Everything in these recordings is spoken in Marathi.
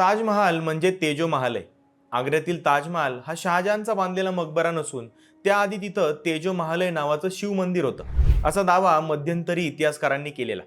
ताजमहाल म्हणजे तेजो महाल आहे. आग्र्यातील ताजमहाल हा शहाजहानचा बांधलेला मकबरा नसून त्याआधी तिथं तेजो महालय नावाचं शिवमंदिर होतं. असा दावा मध्यंतरी इतिहासकारांनी केलेला.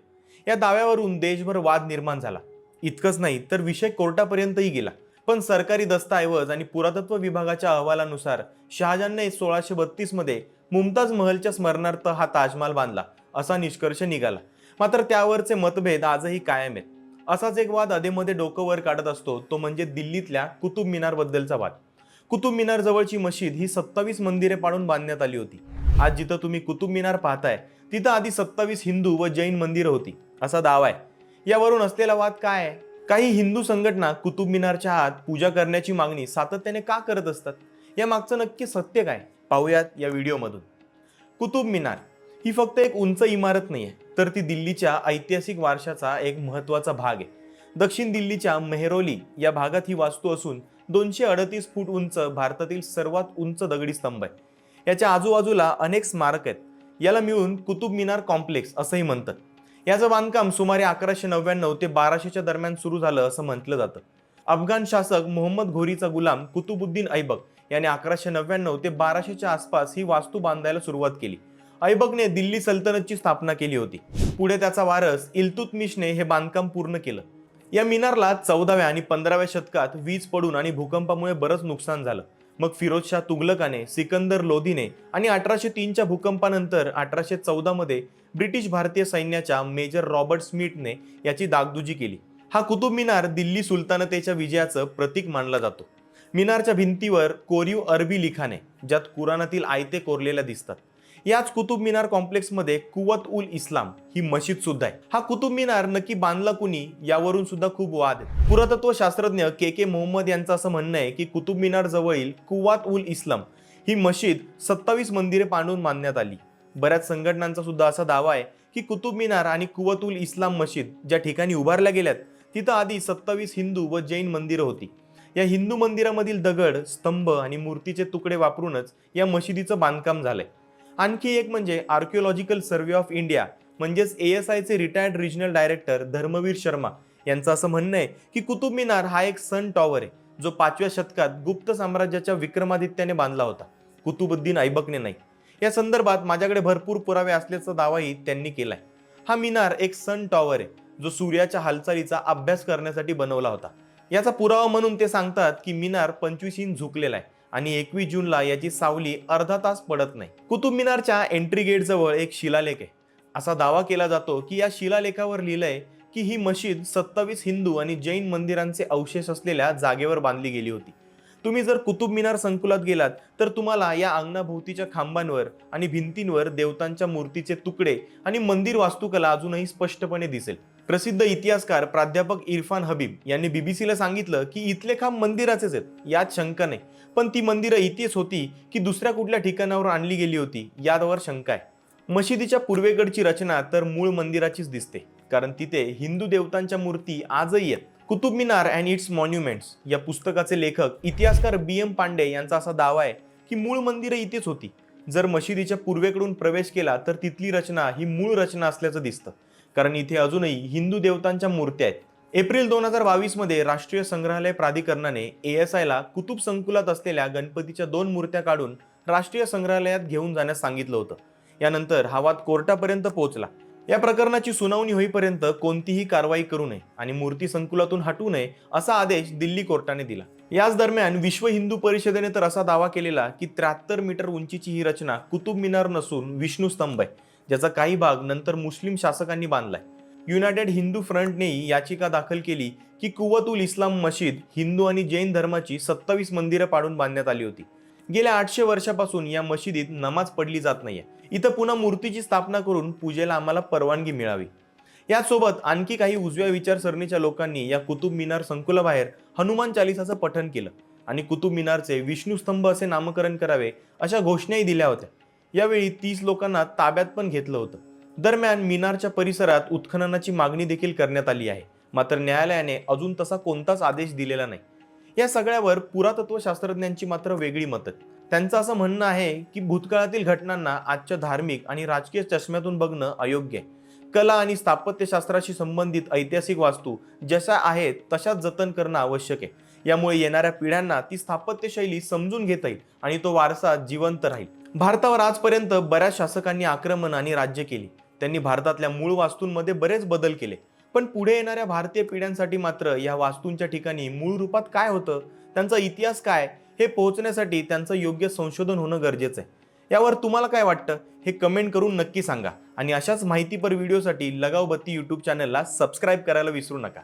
या दाव्यावरून देशभर वाद निर्माण झाला. इतकंच नाही तर विषय कोर्टापर्यंतही गेला. पण सरकारी दस्तऐवज आणि पुरातत्व विभागाच्या अहवालानुसार शहाजहानने सोळाशे बत्तीसमध्ये मुमताज महलच्या स्मरणार्थ हा ताजमहाल बांधला असा निष्कर्ष निघाला. मात्र त्यावरचे मतभेद आजही कायम आहेत. असाच एक वाद अधेमध्ये डोकं वर काढत असतो. तो म्हणजे दिल्लीतल्या कुतुब मिनार बद्दलचा वाद. कुतुब मिनार जवळची मशीद ही सत्तावीस मंदिरे पाडून बांधण्यात आली होती. आज जिथं तुम्ही कुतुब मिनार पाहताय तिथं आधी सत्तावीस हिंदू व जैन मंदिरं होती. असा दावा आहे. यावरून असलेला वाद काय आहे? काही हिंदू संघटना कुतुब मिनारच्या आत पूजा करण्याची मागणी सातत्याने का करत असतात? या मागचं नक्की सत्य काय? पाहूयात या व्हिडिओमधून. कुतुब मिनार. ही फक्त एक उंच इमारत नाही आहे तर ती दिल्लीच्या ऐतिहासिक वारशाचा एक महत्त्वाचा भाग आहे. दक्षिण दिल्लीच्या मेहरोली या भागात ही वास्तू असून दोनशे अडतीस फूट उंच भारतातील सर्वात उंच दगडी स्तंभ आहे. याच्या आजूबाजूला अनेक स्मारक आहेत. याला मिळून कुतुब मिनार कॉम्प्लेक्स असंही म्हणतात. याचं बांधकाम सुमारे अकराशे नव्याण्णव ते बाराशेच्या दरम्यान सुरू झालं असं म्हटलं जातं. अफगाण शासक मोहम्मद घोरीचा गुलाम कुतुबुद्दीन ऐबक याने अकराशे नव्याण्णव ते बाराशेच्या आसपास ही वास्तू बांधायला सुरुवात केली. ऐबकने दिल्ली सल्तनतची स्थापना केली होती. पुढे त्याचा वारस इल्तुतमिशने हे बांधकाम पूर्ण केलं. या मिनारला चौदाव्या आणि पंधराव्या शतकात वीज पडून आणि भूकंपामुळे बरंच नुकसान झालं. मग फिरोजशाह तुगलकाने सिकंदर लोधीने आणि अठराशे तीनच्या भूकंपानंतर अठराशे चौदामध्ये ब्रिटिश भारतीय सैन्याच्या मेजर रॉबर्ट स्मिथने याची दागदुजी केली. हा कुतुब मिनार दिल्ली सुलतानतेच्या विजयाचं प्रतीक मानला जातो. मिनारच्या भिंतीवर कोरीव अरबी लिखाणे ज्यात कुराणातील आयते कोरलेल्या दिसतात. याच कुतुब मिनार कॉम्प्लेक्समध्ये कुवत उल इस्लाम ही मशीद सुद्धा आहे. हा कुतुब मिनार नक्की बांधला कुणी यावरून सुद्धा खूप वाद आहे पुरातत्व शास्त्रज्ञ के के मोहम्मद यांचं असं म्हणणं आहे की कुतुब मिनार जवळील कुवात उल इस्लाम ही मशीद सत्तावीस मंदिरे पांडून मानण्यात आली. बऱ्याच संघटनांचा सुद्धा असा दावा आहे की कुतुब मिनार आणि कुवत उल इस्लाम मशीद ज्या ठिकाणी उभारल्या गेल्यात तिथं आधी सत्तावीस हिंदू व जैन मंदिरं होती. या हिंदू मंदिरामधील दगड स्तंभ आणि मूर्तीचे तुकडे वापरूनच या मशिदीचं बांधकाम झालंय. आणखी एक म्हणजे आर्किओलॉजिकल सर्व्हे ऑफ इंडिया म्हणजेच ए एस आयचे retired regional director Dharmaveer Sharma यांचं असं म्हणणं आहे की कुतुब मिनार हा एक सन टॉवर आहे जो पाचव्या शतकात गुप्त साम्राज्याच्या विक्रमादित्याने बांधला होता. कुतुबुद्दीन ऐबकने नाही. या संदर्भात माझ्याकडे भरपूर पुरावे असल्याचा दावाही त्यांनी केलाय. हा मिनार एक सन टॉवर आहे जो सूर्याच्या हालचालीचा अभ्यास करण्यासाठी बनवला होता. याचा पुरावा म्हणून ते सांगतात की मिनार पंचवीस इंच झुकलेला आहे. आणि एकवीस जूनला याची सावली अर्धा तास पडत नाही. कुतुब मिनारच्या एंट्री गेटजवळ एक शिलालेख आहे. असा दावा केला जातो की या शिलालेखावर लिहिलंय की ही मशीद सत्तावीस हिंदू आणि जैन मंदिरांचे अवशेष असलेल्या जागेवर बांधली गेली होती. तुम्ही जर कुतुब मिनार संकुलात गेलात तर तुम्हाला या अंगणाभोवतीच्या खांबांवर आणि भिंतींवर देवतांच्या मूर्तीचे तुकडे आणि मंदिर वास्तुकला अजूनही स्पष्टपणे दिसेल. प्रसिद्ध इतिहासकार प्राध्यापक इरफान हबीब यांनी बीबीसीला सांगितलं की इथले खांब मंदिराचेच आहेत यात शंका नाही. पण ती मंदिरं इथेच होती की दुसऱ्या कुठल्या ठिकाणावर आणली गेली होती यावर शंका आहे. मशिदीच्या पूर्वेकडची रचना तर मूळ मंदिराचीच दिसते कारण तिथे हिंदू देवतांच्या मूर्ती आजही आहेत. Qutub Minar and its monuments या पुस्तकाचे लेखक इतिहासकार बी एम पांडे यांचा असा दावा आहे की मूळ मंदिरं इथेच होती. जर मशिदीच्या पूर्वेकडून प्रवेश केला तर तिथली रचना ही मूळ रचना असल्याचं दिसतं. कारण इथे अजूनही हिंदू देवतांच्या मूर्त्या आहेत. एप्रिल दोन हजार बावीसमध्ये राष्ट्रीय संग्रहालय प्राधिकरणाने ए एस आयला कुतुब संकुलात असलेल्या गणपतीच्या दोन मूर्त्या काढून राष्ट्रीय संग्रहालयात घेऊन जाण्यास सांगितलं होतं. यानंतर हा वाद कोर्टापर्यंत पोहोचला. या प्रकरणाची सुनावणी होईपर्यंत कोणतीही कारवाई करू नये आणि मूर्ती संकुलातून हटू नये असा आदेश दिल्ली कोर्टाने दिला. याच दरम्यान विश्व हिंदू परिषदेने तर असा दावा केलेला की त्र्याहत्तर मीटर उंचीची ही रचना कुतुब मिनार नसून विष्णू स्तंभ आहे ज्याचा काही भाग नंतर मुस्लिम शासकांनी बांधलाय. युनायटेड हिंदू फ्रंटनेही याचिका दाखल केली की कुवतुल इस्लाम मशीद हिंदू आणि जैन धर्माची सत्तावीस मंदिरं पाडून बांधण्यात आली होती. गेल्या आठशे वर्षापासून या मशिदीत नमाज पडली जात नाहीये. इथं पुन्हा मूर्तीची स्थापना करून पूजेला आम्हाला परवानगी मिळावी. यासोबत आणखी काही उजव्या विचारसरणीच्या लोकांनी या कुतुब मिनार संकुलाबाहेर हनुमान चालिसाचं पठण केलं आणि कुतुब मिनारचे विष्णू स्तंभ असे नामकरण करावे अशा घोषणाही दिल्या होत्या. यावेळी तीस लोकांना ताब्यात पण घेतलं होतं. दरम्यान मिनारच्या परिसरात उत्खननाची मागणी देखील करण्यात आली आहे. मात्र न्यायालयाने अजून तसा कोणताच आदेश दिलेला नाही. या सगळ्यावर पुरातत्व शास्त्रज्ञांची मात्र वेगळी मतं. त्यांचं असं म्हणणं आहे की भूतकाळातील घटनांना आजच्या धार्मिक आणि राजकीय चष्म्यातून बघणं अयोग्य आहे. कला आणि स्थापत्यशास्त्राशी संबंधित ऐतिहासिक वास्तू जशा आहेत तशाच जतन करणं आवश्यक आहे. यामुळे येणाऱ्या पिढ्यांना ती स्थापत्यशैली समजून घेता येईल आणि तो वारसा जिवंत राहील. भारतावर आजपर्यंत बऱ्याच शासकांनी आक्रमण आणि राज्य केली. त्यांनी भारतातल्या मूळ वास्तूंमध्ये बरेच बदल केले. पण पुढे येणाऱ्या भारतीय पिढ्यांसाठी मात्र या वास्तूंच्या ठिकाणी मूळ रूपात काय होतं? त्यांचा इतिहास काय? हे पोहोचण्यासाठी त्यांचं योग्य संशोधन होणं गरजेचं आहे. यावर तुम्हाला काय वाटतं? हे कमेंट करून नक्की सांगा. आणि अशाच माहितीपर व्हिडिओसाठी लगावबत्ती यूट्यूब चॅनलला सबस्क्राईब करायला विसरू नका.